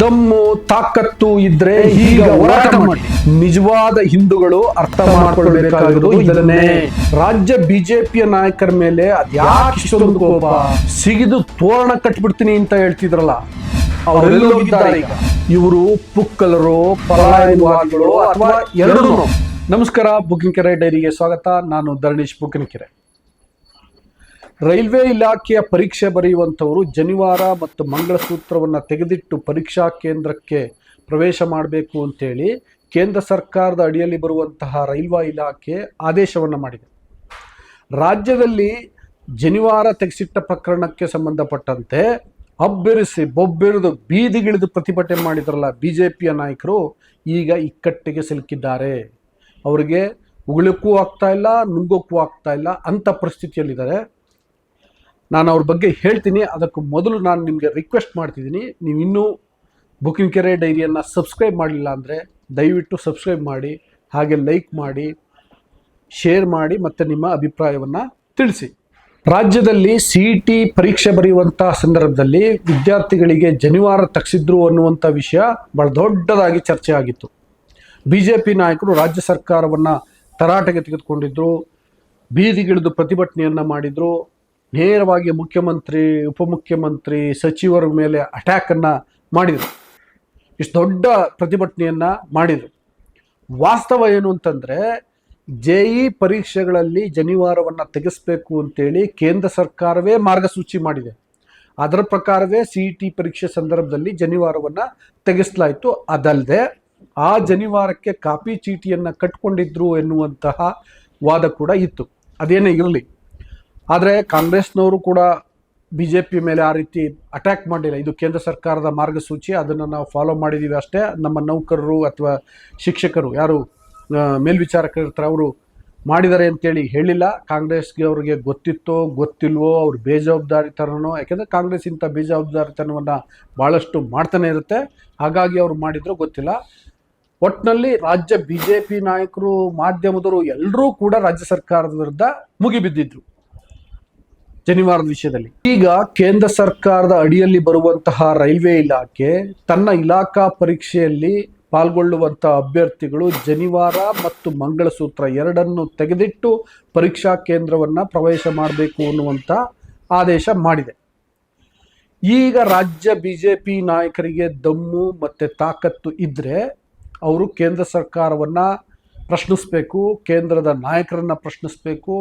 ದಮ್ಮು, ತಾಕತ್ತು ಇದ್ರೆ ಈಗ ಹೋರಾಟ ಮಾಡಿ. ನಿಜವಾದ ಹಿಂದೂಗಳು ಅರ್ಥ ಮಾಡ್ಕೊಳ್ಬೇಕಾಗಿರೋದು ಇದನ್ನೇ. ರಾಜ್ಯ ಬಿಜೆಪಿಯ ನಾಯಕರ ಮೇಲೆ ಅದ್ಯಾಕೆ ಇಷ್ಟೊಂದು ಕೋಪ? ಸಿಗಿದು ತೋರಣ ಕಟ್ಬಿಡ್ತೀನಿ ಅಂತ ಹೇಳ್ತಿದ್ರಲ್ಲ ಅವರೆಲ್ಲೋಗಿದ್ದಾರೆ ಇವರು ಪುಕ್ಕಲರು, ಪಲಾಯನವಾದಿಗಳು ಅಥವಾ ಎರಡೂ. ನಮಸ್ಕಾರ, ಬುಕಿಂಗ್ ಕೆರೆ ಡೈರಿಗೆ ಸ್ವಾಗತ. ನಾನು ಧರಣೇಶ್ ಬುಕಿನಕೆರೆ. ರೈಲ್ವೆ ಇಲಾಖೆಯ ಪರೀಕ್ಷೆ ಬರೆಯುವಂಥವರು ಜನಿವಾರ ಮತ್ತು ಮಂಗಳಸೂತ್ರವನ್ನು ತೆಗೆದಿಟ್ಟು ಪರೀಕ್ಷಾ ಕೇಂದ್ರಕ್ಕೆ ಪ್ರವೇಶ ಮಾಡಬೇಕು ಅಂತೇಳಿ ಕೇಂದ್ರ ಸರ್ಕಾರದ ಅಡಿಯಲ್ಲಿ ಬರುವಂತಹ ರೈಲ್ವೆ ಇಲಾಖೆ ಆದೇಶವನ್ನು ಮಾಡಿದೆ. ರಾಜ್ಯದಲ್ಲಿ ಜನಿವಾರ ತೆಗೆಸಿಟ್ಟ ಪ್ರಕರಣಕ್ಕೆ ಸಂಬಂಧಪಟ್ಟಂತೆ ಅಬ್ಬೆರಿಸಿ, ಬೊಬ್ಬೆರಿದು, ಬೀದಿಗಿಳಿದು ಪ್ರತಿಭಟನೆ ಮಾಡಿದ್ರಲ್ಲ ಬಿ ಜೆ ಪಿಯ ನಾಯಕರು, ಈಗ ಇಕ್ಕಟ್ಟಿಗೆ ಸಿಲುಕಿದ್ದಾರೆ. ಅವರಿಗೆ ಉಗುಳಕ್ಕೂ ಆಗ್ತಾ ಇಲ್ಲ, ನುಂಗೋಕ್ಕೂ ಆಗ್ತಾ ಇಲ್ಲ ಅಂಥ ಪರಿಸ್ಥಿತಿಯಲ್ಲಿದ್ದಾರೆ. ನಾನು ಅವ್ರ ಬಗ್ಗೆ ಹೇಳ್ತೀನಿ. ಅದಕ್ಕೂ ಮೊದಲು ನಾನು ನಿಮಗೆ ರಿಕ್ವೆಸ್ಟ್ ಮಾಡ್ತಿದ್ದೀನಿ. ನೀವು ಇನ್ನೂ ಬುಕಿಂಗ್ ಕೆರೆ ಡೈರಿಯನ್ನು ಸಬ್ಸ್ಕ್ರೈಬ್ ಮಾಡಲಿಲ್ಲ ಅಂದರೆ ದಯವಿಟ್ಟು ಸಬ್ಸ್ಕ್ರೈಬ್ ಮಾಡಿ, ಹಾಗೆ ಲೈಕ್ ಮಾಡಿ ಶೇರ್ ಮಾಡಿ ಮತ್ತು ನಿಮ್ಮ ಅಭಿಪ್ರಾಯವನ್ನು ತಿಳಿಸಿ. ರಾಜ್ಯದಲ್ಲಿ ಸಿ ಇ ಟಿ ಪರೀಕ್ಷೆ ಬರೆಯುವಂಥ ಸಂದರ್ಭದಲ್ಲಿ ವಿದ್ಯಾರ್ಥಿಗಳಿಗೆ ಜನಿವಾರ ತಗ್ಸಿದ್ರು ಅನ್ನುವಂಥ ವಿಷಯ ಭಾಳ ದೊಡ್ಡದಾಗಿ ಚರ್ಚೆ ಆಗಿತ್ತು. ಬಿ ಜೆ ಪಿ ನಾಯಕರು ರಾಜ್ಯ ಸರ್ಕಾರವನ್ನು ತರಾಟೆಗೆ ತೆಗೆದುಕೊಂಡಿದ್ದರು ಬೀದಿಗಿಳಿದು ಪ್ರತಿಭಟನೆಯನ್ನು ಮಾಡಿದರು ನೇರವಾಗಿ ಮುಖ್ಯಮಂತ್ರಿ, ಉಪಮುಖ್ಯಮಂತ್ರಿ, ಸಚಿವರ ಮೇಲೆ ಅಟ್ಯಾಕನ್ನು ಮಾಡಿದರು. ಇಷ್ಟು ದೊಡ್ಡ ಪ್ರತಿಭಟನೆಯನ್ನು ಮಾಡಿದರು. ವಾಸ್ತವ ಏನು ಅಂತಂದರೆ ಜೆ ಇ ಪರೀಕ್ಷೆಗಳಲ್ಲಿ ಜನಿವಾರವನ್ನು ತೆಗೆಸಬೇಕು ಅಂತೇಳಿ ಕೇಂದ್ರ ಸರ್ಕಾರವೇ ಮಾರ್ಗಸೂಚಿ ಮಾಡಿದೆ. ಅದರ ಪ್ರಕಾರವೇ ಸಿ ಇ ಟಿ ಪರೀಕ್ಷೆ ಸಂದರ್ಭದಲ್ಲಿ ಜನಿವಾರವನ್ನು ತೆಗೆಸಲಾಯಿತು. ಅದಲ್ಲದೆ ಆ ಜನಿವಾರಕ್ಕೆ ಕಾಪಿ ಚೀಟಿಯನ್ನು ಕಟ್ಕೊಂಡಿದ್ರು ಎನ್ನುವಂತಹ ವಾದ ಕೂಡ ಇತ್ತು. ಅದೇನೇ ಇರಲಿ. ಆದರೆ ಕಾಂಗ್ರೆಸ್ನವರು ಕೂಡ ಬಿ ಜೆ ಪಿ ಮೇಲೆ ಆ ರೀತಿ ಅಟ್ಯಾಕ್ ಮಾಡಿಲ್ಲ. ಇದು ಕೇಂದ್ರ ಸರ್ಕಾರದ ಮಾರ್ಗಸೂಚಿ. ಅದನ್ನು ನಾವು ಫಾಲೋ ಮಾಡಿದ್ದೀವಿ ಅಷ್ಟೇ. ನಮ್ಮ ನೌಕರರು ಅಥವಾ ಶಿಕ್ಷಕರು ಯಾರು ಮೇಲ್ವಿಚಾರಕರು ಇರ್ತಾರೆ ಅವರು ಮಾಡಿದ್ದಾರೆ ಅಂತೇಳಿ ಹೇಳಿಲ್ಲ. ಕಾಂಗ್ರೆಸ್ಗೆ ಅವ್ರಿಗೆ ಗೊತ್ತಿತ್ತೋ, ಗೊತ್ತಿಲ್ವೋ, ಅವ್ರ ಬೇಜವಾಬ್ದಾರಿತನೋ ಯಾಕೆಂದರೆ ಕಾಂಗ್ರೆಸ್ ಇಂಥ ಬೇಜವಾಬ್ದಾರಿತನವನ್ನು ಭಾಳಷ್ಟು ಮಾಡ್ತಾನೆ ಇರುತ್ತೆ. ಹಾಗಾಗಿ ಅವರು ಮಾಡಿದ್ರು ಗೊತ್ತಿಲ್ಲ. ಒಟ್ಟಿನಲ್ಲಿ ರಾಜ್ಯ ಬಿ ಜೆ ಪಿ ನಾಯಕರು, ಮಾಧ್ಯಮದವರು ಎಲ್ಲರೂ ಕೂಡ ರಾಜ್ಯ ಸರ್ಕಾರದ ವಿರುದ್ಧ ಮುಗಿಬಿದ್ದಿದ್ರು. ಜನಿವಾರದ ವಿಷಯದಲ್ಲಿ. ಈಗ ಕೇಂದ್ರ ಸರ್ಕಾರದ ಅಡಿಯಲ್ಲಿ ಬರುವಂತಹ ರೈಲ್ವೆ ಇಲಾಖೆ ತನ್ನ ಇಲಾಖಾ ಪರೀಕ್ಷೆಯಲ್ಲಿ ಪಾಲ್ಗೊಳ್ಳುವಂತಹ ಅಭ್ಯರ್ಥಿಗಳು ಜನಿವಾರ ಮತ್ತು ಮಂಗಳಸೂತ್ರ ಎರಡನ್ನು ತೆಗೆದಿಟ್ಟು ಪರೀಕ್ಷಾ ಕೇಂದ್ರವನ್ನು ಪ್ರವೇಶ ಮಾಡಬೇಕು ಅನ್ನುವಂಥ ಆದೇಶ ಮಾಡಿದೆ. ಈಗ ರಾಜ್ಯ ಬಿ ಜೆ ಪಿ ನಾಯಕರಿಗೆ ದಮ್ಮು ಮತ್ತು ತಾಕತ್ತು ಇದ್ದರೆ ಅವರು ಕೇಂದ್ರ ಸರ್ಕಾರವನ್ನು ಪ್ರಶ್ನಿಸಬೇಕು, ಕೇಂದ್ರದ ನಾಯಕರನ್ನು ಪ್ರಶ್ನಿಸಬೇಕು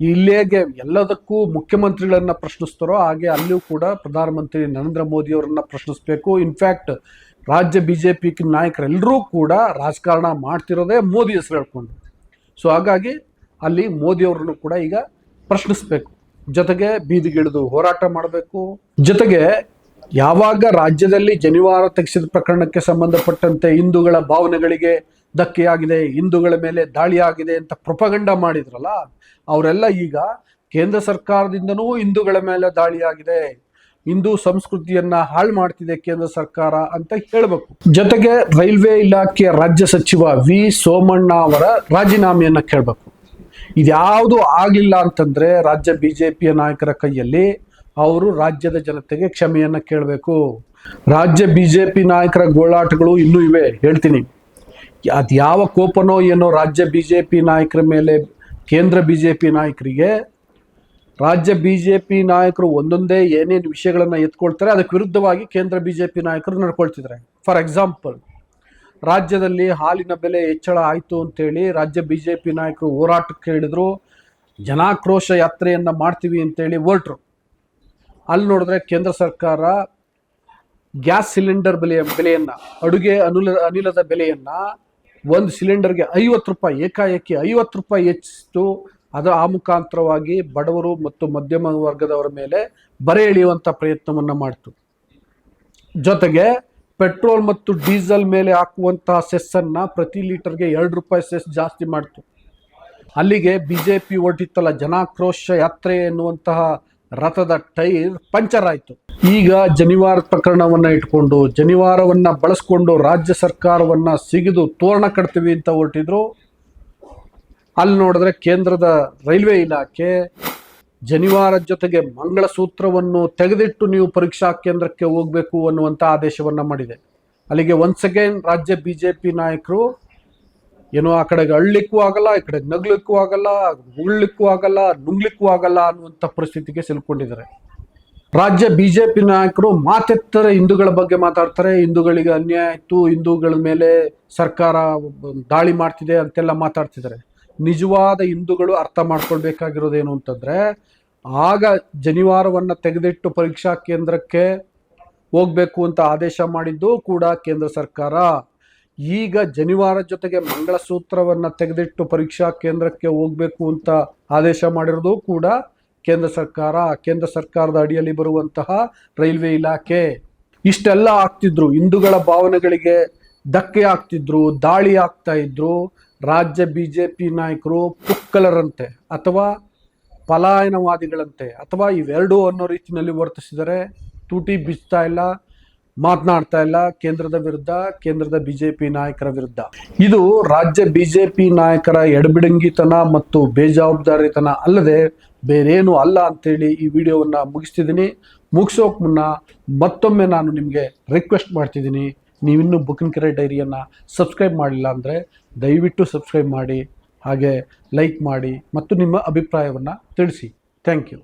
ಇಲ್ಲೇಗೆ ಎಲ್ಲದಕ್ಕೂ ಮುಖ್ಯಮಂತ್ರಿಗಳನ್ನ ಪ್ರಶ್ನಿಸ್ತಾರೋ ಹಾಗೆ ಅಲ್ಲಿಯೂ ಕೂಡ ಪ್ರಧಾನಮಂತ್ರಿ ನರೇಂದ್ರ ಮೋದಿ ಅವರನ್ನ ಪ್ರಶ್ನಿಸಬೇಕು. ಇನ್ಫ್ಯಾಕ್ಟ್ ರಾಜ್ಯ ಬಿ ಜೆ ಪಿ ನಾಯಕರೆಲ್ಲರೂ ಕೂಡ ರಾಜಕಾರಣ ಮಾಡ್ತಿರೋದೇ ಮೋದಿ ಹೆಸರು ಹೇಳ್ಕೊಂಡು. ಸೊ ಹಾಗಾಗಿ ಅಲ್ಲಿ ಮೋದಿ ಅವರನ್ನು ಕೂಡ ಈಗ ಪ್ರಶ್ನಿಸಬೇಕು. ಜೊತೆಗೆ ಬೀದಿಗಿಳಿದು ಹೋರಾಟ ಮಾಡಬೇಕು. ಜೊತೆಗೆ ಯಾವಾಗ ರಾಜ್ಯದಲ್ಲಿ ಜನಿವಾರ ತೆಗೆಸಿದ ಪ್ರಕರಣಕ್ಕೆ ಸಂಬಂಧಪಟ್ಟಂತೆ ಹಿಂದೂಗಳ ಭಾವನೆಗಳಿಗೆ ಧಕ್ಕೆಯಾಗಿದೆ, ಹಿಂದೂಗಳ ಮೇಲೆ ದಾಳಿಯಾಗಿದೆ ಅಂತ ಪ್ರೊಪಗಂಡ ಮಾಡಿದ್ರಲ್ಲ, ಅವರೆಲ್ಲ ಈಗ ಕೇಂದ್ರ ಸರ್ಕಾರದಿಂದನೂ ಹಿಂದೂಗಳ ಮೇಲೆ ದಾಳಿಯಾಗಿದೆ, ಹಿಂದೂ ಸಂಸ್ಕೃತಿಯನ್ನ ಹಾಳು ಮಾಡ್ತಿದೆ ಕೇಂದ್ರ ಸರ್ಕಾರ ಅಂತ ಹೇಳಬೇಕು. ಜೊತೆಗೆ ರೈಲ್ವೆ ಇಲಾಖೆಯ ರಾಜ್ಯ ಸಚಿವ ವಿ ಸೋಮಣ್ಣ ಅವರ ರಾಜೀನಾಮೆಯನ್ನ ಕೇಳಬೇಕು. ಇದ್ಯಾವುದು ಆಗಲಿಲ್ಲ ಅಂತಂದ್ರೆ ರಾಜ್ಯ ಬಿಜೆಪಿಯ ನಾಯಕರ ಕೈಯಲ್ಲಿ ಅವರು ರಾಜ್ಯದ ಜನತೆಗೆ ಕ್ಷಮೆಯನ್ನ ಕೇಳಬೇಕು. ರಾಜ್ಯ ಬಿಜೆಪಿ ನಾಯಕರ ಗೋಳಾಟಗಳು ಇನ್ನೂ ಇವೆ. ಹೇಳ್ತೀನಿ. ಅದು ಯಾವ ಕೋಪನೋ ಏನೋ ರಾಜ್ಯ ಬಿಜೆಪಿ ನಾಯಕರ ಮೇಲೆ, ಕೇಂದ್ರ ಬಿಜೆಪಿ ನಾಯಕರಿಗೆ, ರಾಜ್ಯ ಬಿಜೆಪಿ ನಾಯಕರು ಒಂದೊಂದೇ ಏನೇನು ವಿಷಯಗಳನ್ನು ಎತ್ಕೊಳ್ತಾರೆ, ಅದಕ್ಕೆ ವಿರುದ್ಧವಾಗಿ ಕೇಂದ್ರ ಬಿಜೆಪಿ ನಾಯಕರು ನಡ್ಕೊಳ್ತಿದ್ದಾರೆ. ಫಾರ್ ಎಕ್ಸಾಂಪಲ್, ರಾಜ್ಯದಲ್ಲಿ ಹಾಲಿನ ಬೆಲೆ ಹೆಚ್ಚಳ ಆಯಿತು ಅಂತೇಳಿ ರಾಜ್ಯ ಬಿ ಜೆ ಪಿ ನಾಯಕರು ಹೋರಾಟಕ್ಕೆ ಹೇಳಿದ್ರು, ಜನಾಕ್ರೋಶ ಯಾತ್ರೆಯನ್ನು ಮಾಡ್ತೀವಿ ಅಂತೇಳಿ ಹೊರಟ್ರು. ಅಲ್ಲಿ ನೋಡಿದ್ರೆ ಕೇಂದ್ರ ಸರ್ಕಾರ ಗ್ಯಾಸ್ ಸಿಲಿಂಡರ್ ಬೆಲೆಯ ಬೆಲೆಯನ್ನ, ಅಡುಗೆ ಅನಿಲ, ಅನಿಲದ ಬೆಲೆಯನ್ನ ಒಂದು ಸಿಲಿಂಡರ್ಗೆ ಐವತ್ತು ರೂಪಾಯಿ, ಏಕಾಏಕಿ ಐವತ್ತು ರೂಪಾಯಿ ಹೆಚ್ಚಿಸಿತು. ಅದರ ಆ ಮುಖಾಂತರವಾಗಿ ಬಡವರು ಮತ್ತು ಮಧ್ಯಮ ವರ್ಗದವರ ಮೇಲೆ ಬರೆ ಎಳೆಯುವಂಥ ಪ್ರಯತ್ನವನ್ನು ಮಾಡಿತು. ಜೊತೆಗೆ ಪೆಟ್ರೋಲ್ ಮತ್ತು ಡೀಸೆಲ್ ಮೇಲೆ ಹಾಕುವಂತಹ ಸೆಸ್ಸನ್ನು ಪ್ರತಿ ಲೀಟರ್ಗೆ ಎರಡು ರೂಪಾಯಿ ಸೆಸ್ ಜಾಸ್ತಿ ಮಾಡಿತು. ಅಲ್ಲಿಗೆ ಬಿ ಜೆ ಪಿ ಹೊರಟಿತ್ತಲ್ಲ ಜನಾಕ್ರೋಶ ಯಾತ್ರೆ ಎನ್ನುವಂತಹ ರಥದ ಟೈರ್ ಪಂಚರ್ ಆಯಿತು. ಈಗ ಜನಿವಾರ ಪ್ರಕರಣವನ್ನು ಇಟ್ಕೊಂಡು, ಜನಿವಾರವನ್ನು ಬಳಸ್ಕೊಂಡು ರಾಜ್ಯ ಸರ್ಕಾರವನ್ನು ಸಿಗಿದು ತೋರಣ ಕಟ್ತೀವಿ ಅಂತ ಹೊರಟಿದ್ರು. ಅಲ್ಲಿ ನೋಡಿದ್ರೆ ಕೇಂದ್ರದ ರೈಲ್ವೆ ಇಲಾಖೆ ಜನಿವಾರ ಜೊತೆಗೆ ಮಂಗಳಸೂತ್ರವನ್ನು ತೆಗೆದಿಟ್ಟು ನೀವು ಪರೀಕ್ಷಾ ಕೇಂದ್ರಕ್ಕೆ ಹೋಗಬೇಕು ಅನ್ನುವಂಥ ಆದೇಶವನ್ನು ಮಾಡಿದೆ. ಅಲ್ಲಿಗೆ ಒನ್ಸ್ ಅಗೇನ್ ರಾಜ್ಯ ಬಿ ಜೆ ಪಿ ನಾಯಕರು ಏನೋ ಆ ಕಡೆಗೆ ಅಳ್ಲಿಕ್ಕೂ ಆಗಲ್ಲ, ಈ ಕಡೆಗೆ ನಗ್ಲಿಕ್ಕೂ ಆಗಲ್ಲ ಉಳ್ಲಿಕ್ಕೂ ಆಗಲ್ಲ, ನುಂಗ್ಲಿಕ್ಕೂ ಆಗಲ್ಲ ಅನ್ನುವಂಥ ಪರಿಸ್ಥಿತಿಗೆ ಸಿಲ್ಕೊಂಡಿದ್ದಾರೆ. ರಾಜ್ಯ ಬಿಜೆಪಿ ನಾಯಕರು ಮಾತೆತ್ತರ ಹಿಂದೂಗಳ ಬಗ್ಗೆ ಮಾತಾಡ್ತಾರೆ. ಹಿಂದೂಗಳಿಗೆ ಅನ್ಯಾಯ ಆಯಿತು, ಹಿಂದೂಗಳ ಮೇಲೆ ಸರ್ಕಾರ ದಾಳಿ ಮಾಡ್ತಿದೆ ಅಂತೆಲ್ಲ ಮಾತಾಡ್ತಿದ್ದಾರೆ. ನಿಜವಾದ ಹಿಂದೂಗಳು ಅರ್ಥ ಮಾಡ್ಕೊಳ್ಬೇಕಾಗಿರೋದೇನು ಅಂತಂದ್ರೆ, ಆಗ ಜನಿವಾರವನ್ನು ತೆಗೆದಿಟ್ಟು ಪರೀಕ್ಷಾ ಕೇಂದ್ರಕ್ಕೆ ಹೋಗ್ಬೇಕು ಅಂತ ಆದೇಶ ಮಾಡಿದ್ದು ಕೂಡ ಕೇಂದ್ರ ಸರ್ಕಾರ. ಈಗ ಜನಿವಾರ ಜೊತೆಗೆ ಮಂಗಳಸೂತ್ರವನ್ನು ತೆಗೆದಿಟ್ಟು ಪರೀಕ್ಷಾ ಕೇಂದ್ರಕ್ಕೆ ಹೋಗ್ಬೇಕು ಅಂತ ಆದೇಶ ಮಾಡಿರೋದು ಕೂಡ ಕೇಂದ್ರ ಸರ್ಕಾರ. ಕೇಂದ್ರ ಸರ್ಕಾರದ ಅಡಿಯಲ್ಲಿ ಬರುವಂತಹ ರೈಲ್ವೆ ಇಲಾಖೆ. ಇಷ್ಟೆಲ್ಲ ಆಗ್ತಿದ್ರು. ಹಿಂದೂಗಳ ಭಾವನೆಗಳಿಗೆ ಧಕ್ಕೆ ಆಗ್ತಿದ್ರು, ದಾಳಿ ಆಗ್ತಾ ಇದ್ರು. ರಾಜ್ಯ ಬಿ ಜೆ ಪಿ ನಾಯಕರು ಪುಕ್ಕಲರಂತೆ ಅಥವಾ ಪಲಾಯನವಾದಿಗಳಂತೆ ಅಥವಾ ಇವೆರಡೂ ಅನ್ನೋ ರೀತಿಯಲ್ಲಿ ವರ್ತಿಸಿದರೆ ತೂಟಿ ಬಿಚ್ತಾ ಇಲ್ಲ. ಮಾತನಾಡ್ತಾ ಇಲ್ಲ ಕೇಂದ್ರದ ವಿರುದ್ಧ, ಕೇಂದ್ರದ ಬಿಜೆಪಿ ನಾಯಕರ ವಿರುದ್ಧ. ಇದು ರಾಜ್ಯ ಬಿಜೆಪಿ ನಾಯಕರ ಎಡಬಿಡಂಗಿತನ ಮತ್ತು ಬೇಜವಾಬ್ದಾರಿತನ ಅಲ್ಲದೆ ಬೇರೇನು ಅಲ್ಲ ಅಂತೇಳಿ ಈ ವಿಡಿಯೋವನ್ನು ಮುಗಿಸ್ತಿದ್ದೀನಿ. ಮುಗಿಸೋಕೆ ಮುನ್ನ ಮತ್ತೊಮ್ಮೆ ನಾನು ನಿಮಗೆ ರಿಕ್ವೆಸ್ಟ್ ಮಾಡ್ತಿದ್ದೀನಿ. ನೀವಿನ್ನೂ ಬುಕ್ಕಿನ ಕೆರೆ ಡೈರಿಯನ್ನು ಸಬ್ಸ್ಕ್ರೈಬ್ ಮಾಡಿಲ್ಲ ಅಂದರೆ ದಯವಿಟ್ಟು ಸಬ್ಸ್ಕ್ರೈಬ್ ಮಾಡಿ, ಹಾಗೆ ಲೈಕ್ ಮಾಡಿ ಮತ್ತು ನಿಮ್ಮ ಅಭಿಪ್ರಾಯವನ್ನು ತಿಳಿಸಿ. Thank you